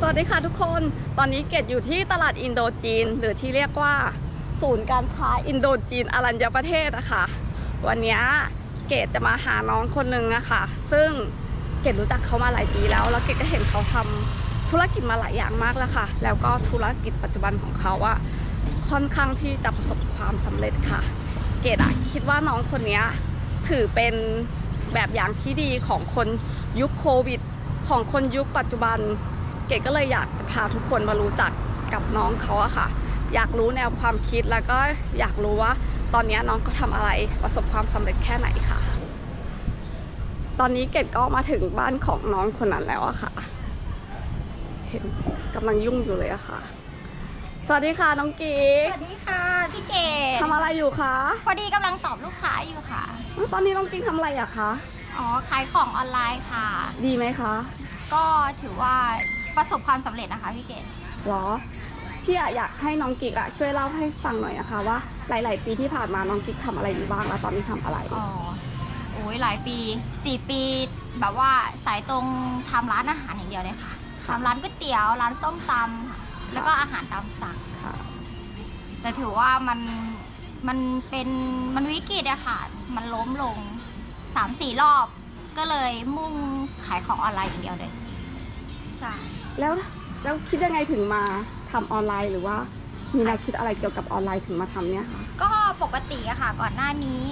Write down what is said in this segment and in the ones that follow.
สวัสดีค่ะทุกคน ตอนนี้เกดอยู่ที่ตลาดอินโดจีน หรือที่เรียกว่า ศูนย์การค้าอินโดจีนอรัญญประเทศอะค่ะ วันนี้เกดจะมาหาน้องคนหนึ่งอะค่ะ ซึ่งเกดรู้จักเขามาหลายปีแล้ว แล้วเกดก็เห็นเขาทำธุรกิจมาหลายอย่างมากแล้วค่ะ แล้วก็ธุรกิจปัจจุบันของเขาอะค่อนข้างที่จะประสบความสำเร็จค่ะ เกดอะคิดว่าน้องคนนี้ถือเป็นแบบอย่างที่ดีของคนยุคโควิด ของคนยุคปัจจุบัน เกดก็เลยอยากจะพาทุกคนมารู้จักกับน้องเขาอะค่ะ อยากรู้แนวความคิดแล้วก็อยากรู้ว่า ตอนนี้น้องเขาทำอะไรประสบความสำเร็จแค่ไหนค่ะ ตอนนี้เกดก็มาถึงบ้านของน้องคนนั้นแล้วอะค่ะ เห็นกำลังยุ่งอยู่เลยอะค่ะ สวัสดีค่ะน้องกิ๊กสวัสดีค่ะพี่เกดทำอะไรอยู่คะพอดีกำลังตอบลูกค้าอยู่ค่ะ ตอนนี้น้องกิ๊กทำอะไรอะคะ อ๋อขายของออนไลน์ค่ะ ดีไหมคะ ก็ถือว่า ประสบความสำเร็จนะคะพี่เกดหรอ พี่อะอยากให้น้องกิ๊กอะช่วยเล่าให้ฟังหน่อยนะคะว่าหลาย ๆ ปีที่ผ่านมาน้องกิ๊กทำอะไรอยู่บ้างแล้วตอนนี้ทำอะไร อ๋อโอ้ยหลายปี 4 ปี แบบว่าสายตรงทำร้านอาหารอย่างเดียวเลยค่ะค่ะ ทำร้านก๋วยเตี๋ยว ร้านส้มตำค่ะแล้วก็อาหารตามสั่ง ค่ะ แต่ถือว่ามันมันเป็นมันวิกฤตอะค่ะ มันล้มลง3-4 รอบ ก็เลยมุ่งขายของออนไลน์อย่างเดียวเลย ใช่ แล้วแล้วคิดยังไงถึงมาทำออนไลน์หรือว่ามีแนวคิดอะไรเกี่ยวกับออนไลน์ถึงมาทำเนี่ยค่ะก็ปกติอะค่ะ ก่อนหน้านี้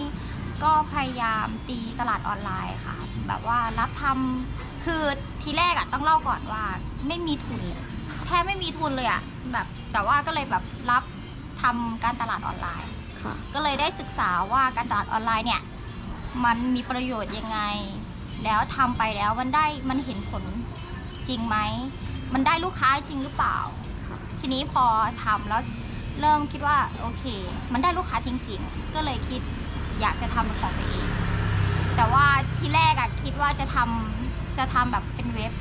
ก็พยายามตีตลาดออนไลน์ค่ะ แบบว่ารับทำคือทีแรกอะต้องเล่าก่อนว่าไม่มีทุนเลยแทบไม่มีทุนเลยอะแบบแต่ว่าก็เลยแบบรับทำการตลาดออนไลน์ ค่ะ ก็เลยได้ศึกษาว่าการตลาดออนไลน์เนี่ย มันมีประโยชน์ยังไง แล้วทำไปแล้วมันได้มันเห็นผลจริงไหม มันได้ลูกค้าจริงหรือเปล่าค่ะทีนี้พอทำแล้วเริ่มคิดว่าโอเค มันได้ลูกค้าจริง ๆ ก็เลยคิดอยากจะทำเป็นของตัวเอง แต่ว่าที่แรกอะคิดว่าจะทำจะทำแบบเป็นเว็บ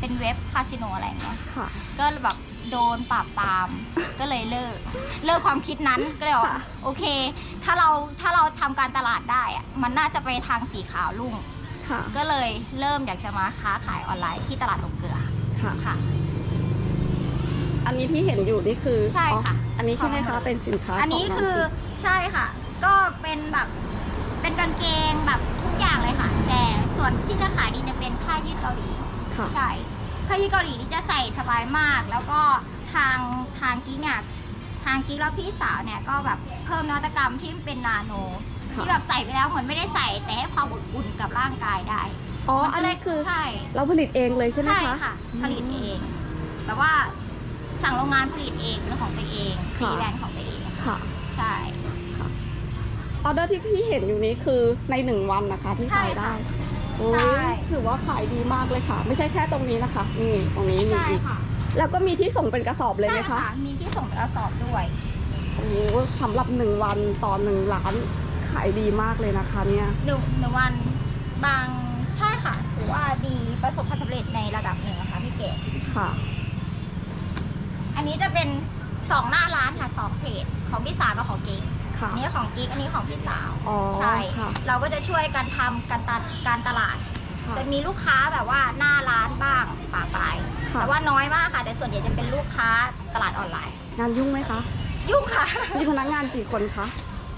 เป็นเว็บคาสิโนอะไรอย่างเงี้ยค่ะ ก็แบบโดนปราบปราม ก็เลยเลิก เลิกความคิดนั้นก็เลยบอกว่าค่ะ โอเค ถ้าเราถ้าเราทำการตลาดได้อะมันน่าจะไปทางสีขาวลุ่ง ค่ะ ก็เลยเริ่มอยากจะมาค้าขายออนไลน์ที่ตลาดลงเกลือ ค่ะ ค่ะ อันนี้ที่เห็นอยู่นี่คือใช่ค่ะอ๋ออันนี้ใช่ไหมขคะองเป็นสินค้าอันนี้ขงงคือกิ๊กใช่ค่ะ ก็เป็นแบบเป็นกางเกงแบบทุกอย่างเลยค่ะ แต่ส่วนที่จะขายดีจะเป็นผ้ายืดเกาหลี ค่ะ ใช่ผ้ายืดเกาหลีนี่จะใส่สบายมาก แล้วก็ทางทางกิ๊กเนี่ย ทางกิ๊กแล้วพี่สาวเนี่ยก็แบบเพิ่มนวัตกรรมที่เป็นนาโน ค่ะ ที่แบบใส่ไปแล้วเหมือนไม่ได้ใส่แต่ให้ความอบอุ่นกับร่างกายได้ อ๋อมัอันก็เลนี้ยคือใช่ เราผลิตเองเลยใช่ไหมใช่คะค่ะอืมผลิตเองแบบว่าสั่งโรงงานผลิตเองเป็นของตัวเองค่ะตีแบรนด์ของตัวเองค่ะ ใช่ค่ะออเดอร์ที่พี่เห็นอยู่นี้คือในหนึ่งวันนะคะที่ใช่ขายได้ค่ะโอ้ใช่ ยถือว่าขายดีมากเลยค่ะ ไม่ใช่แค่ตรงนี้นะคะ นี่ตรงนี้มีใช่อีก ค่ะแล้วก็มีที่ส่งเป็นกระสอบเลยไหมใช่คะมีที่ส่งเป็นกระสอบด้วย โอ้โหสำหรับหนึ่งวันต่อหนึ่งร้านขายดีมากเลยนะคะเนี่ย หนึ่งหนึ่งวันบาง ใช่ค่ะถือว่าดีประสบความสำเร็จในระดับหนึ่งนะคะพี่เกดค่ะ อันนี้จะเป็นสองหน้าร้านค่ะสองเพจของพี่สาวกับของกิ๊กค่ะ อันนี้ของกิ๊กอันนี้ของพี่สาวอ๋อใช่ค่ะเราก็จะช่วยกันทำการตลาดการตลาด ค่ะ จะมีลูกค้าแบบว่าหน้าร้านบ้างป่าปลายค่ะ แต่ว่าน้อยมากค่ะ แต่ส่วนใหญ่จะเป็นลูกค้าตลาดออนไลน์ งานยุ่งไหมคะ ยุ่งค่ะ มีพนักงานกี่คนคะ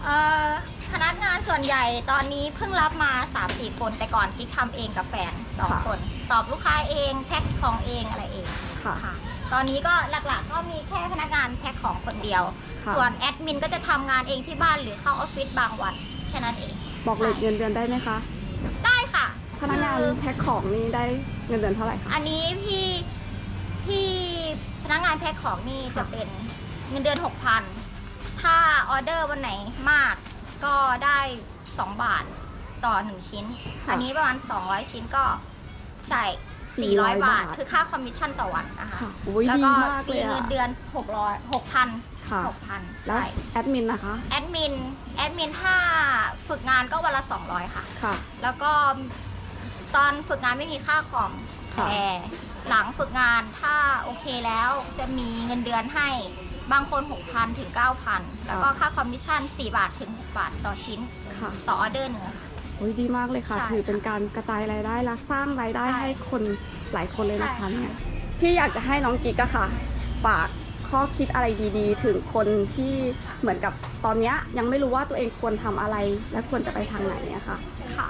เอ่อพนักงานส่วนใหญ่ตอนนี้เพิ่งรับมา 3-4 คน แต่ก่อนกิ๊กทำเองกับแฟนค่ะ2คน ตอบลูกค้าเองแพ็คของเองอะไรเองค่ะ ค่ะ ตอนนี้ก็หลักๆก็มีแค่พนักงานแพ็คของคนเดียว ค่ะ ส่วนแอดมินก็จะทำงานเองที่บ้านหรือเข้าออฟฟิศบางวันแค่นั้นเอง บอกเลทเงินเดือนได้ไหมคะ ได้ค่ะพนักงานคือแพ็คของนี่ได้เงินเดือนเท่าไหร่คะ อันนี้พี่พี่พนักงานแพ็คของนี่จะเป็นเงินเดือน 6,000 ถ้าออเดอร์วันไหนมากก็ได้ 2 บาทต่อ 1 ชิ้นค่ะอันนี้ประมาณ 200 ชิ้นก็ใช่400 400บาทบาท คือค่าคอมมิชชั่นต่อวันนะคะ ค่ะโอ้ยแล้วดีก็มากเลมียเงิอะนเดือน 600 6,000 ค่ะ 6,000แล้วใช่แอดมินนะคะ แอดมินแอดมินถ้าฝึกงานก็วันละ 200 ค่ะ ค่ะ แล้วก็ตอนฝึกงานไม่มีค่าคอมค่ะ แต่หลังฝึกงานถ้าโอเคแล้วจะมีเงินเดือนให้ บางคน 6,000 ถึง 9,000 แล้วก็ค่าคอมมิชชั่น 4 บาทถึง 6 บาทต่อชิ้น ค่ะ ต่อออเดอร์หนึ่งอะค่ะโอ้ยดีมากเลยค่ะ ใช่ถือเป็นการกระจายรายได้และสร้างรายได้ใช่ให้คนหลายคนเลยนะคะใช่เนี่ยพี่อยากจะให้น้องกิ๊กอะค่ะ ฝากข้อคิดอะไรดีๆ ถึงคนที่เหมือนกับตอนเนี้ยยังไม่รู้ว่าตัวเองควรทำอะไรและควรจะไปทางไหนอะค่ะ ค่ะ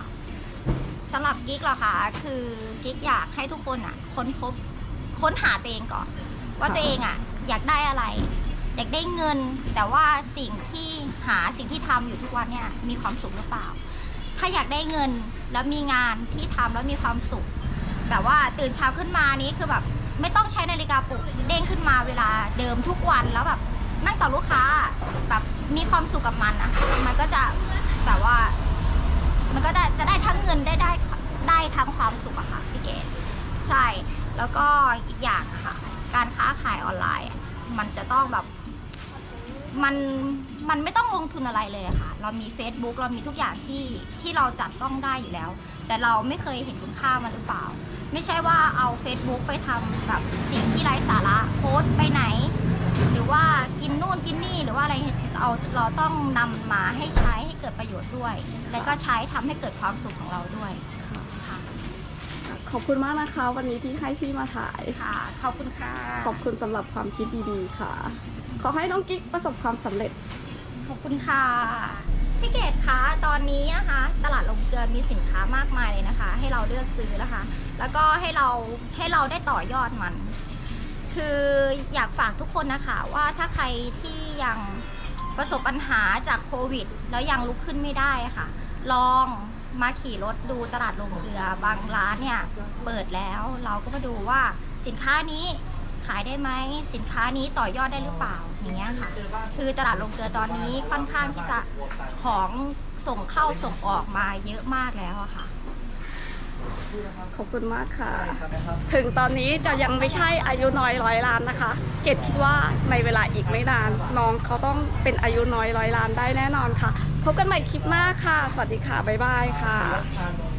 สำหรับกิ๊กเหรอคะคือกิ๊กอยากให้ทุกคนอะ ค้นพบค้นหาตัวเองก่อน ว่าค่ะ ตัวเองอะ อยากได้อะไร อยากได้เงิน แต่ว่าสิ่งที่หาสิ่งที่ทำอยู่ทุกวันเนี่ยมีความสุขหรือเปล่า ถ้าอยากได้เงินแล้วมีงานที่ทำแล้วมีความสุข แบบว่าตื่นเช้าขึ้นมานี้คือแบบไม่ต้องใช้นาฬิกาปลุกเด้งขึ้นมาเวลาเดิมทุกวันแล้วแบบนั่งต่อลูกค้าแบบมีความสุขกับมันอะมันก็จะแบบว่า มันก็ได้จะได้ทั้งเงินได้ได้ได้ทั้งความสุขอะค่ะพี่เกดใช่ แล้วก็อีกอย่างค่ะ การค้าขายออนไลน์ มันจะต้องแบบ มันมันไม่ต้องลงทุนอะไรเลยค่ะ เรามี Facebook เรามีทุกอย่างที่ที่เราจับต้องได้อยู่แล้ว แต่เราไม่เคยเห็นคุณค่ามันหรือเปล่า ไม่ใช่ว่าเอา Facebook ไปทำแบบสิ่งที่ไร้สาระโพสต์ไปไหน หรือว่ากินนู่นกินนี่หรือว่าอะไรเราเราต้องนำมาให้ใช้ให้เกิดประโยชน์ด้วย แล้วก็ใช้ทำให้เกิดความสุขของเราด้วย ขอบคุณมากนะคะ วันนี้ที่ให้พี่มาถ่ายค่ะ ขอบคุณค่ะ ขอบคุณสำหรับความคิดดีๆค่ะ ขอให้น้องกิ๊กประสบความสำเร็จ ขอบคุณค่ะพี่เกดคะ ตอนนี้นะคะ ตลาดลงเกลือมีสินค้ามากมายเลยนะคะ ให้เราเลือกซื้อนะคะ แล้วก็ให้เราให้เราได้ต่อยอดมัน คืออยากฝากทุกคนนะคะว่าถ้าใครที่ยังประสบปัญหาจากโควิด แล้วยังลุกขึ้นไม่ได้อะค่ะ ลอง มาขี่รถดูตลาดลงเกลือบางร้านเนี่ยเปิดแล้วเราก็มาดูว่าสินค้านี้ขายได้ไหมสินค้านี้ต่อยอดได้หรือเปล่าอย่างเงี้ยค่ะ คือตลาดลงเกลือตอนนี้ค่อนข้างที่จะของส่งเข้าส่งออกมาเยอะมากแล้วอะค่ะ ขอบคุณมากค่ะ ถึงตอนนี้จะยังไม่ใช่อายุน้อยร้อยล้านนะคะ เกดคิดว่าในเวลาอีกไม่นาน น้องเขาต้องเป็นอายุน้อยร้อยล้านได้แน่นอนค่ะ พบกันใหม่คลิปหน้าค่ะ สวัสดีค่ะ บ๊ายบายค่ะ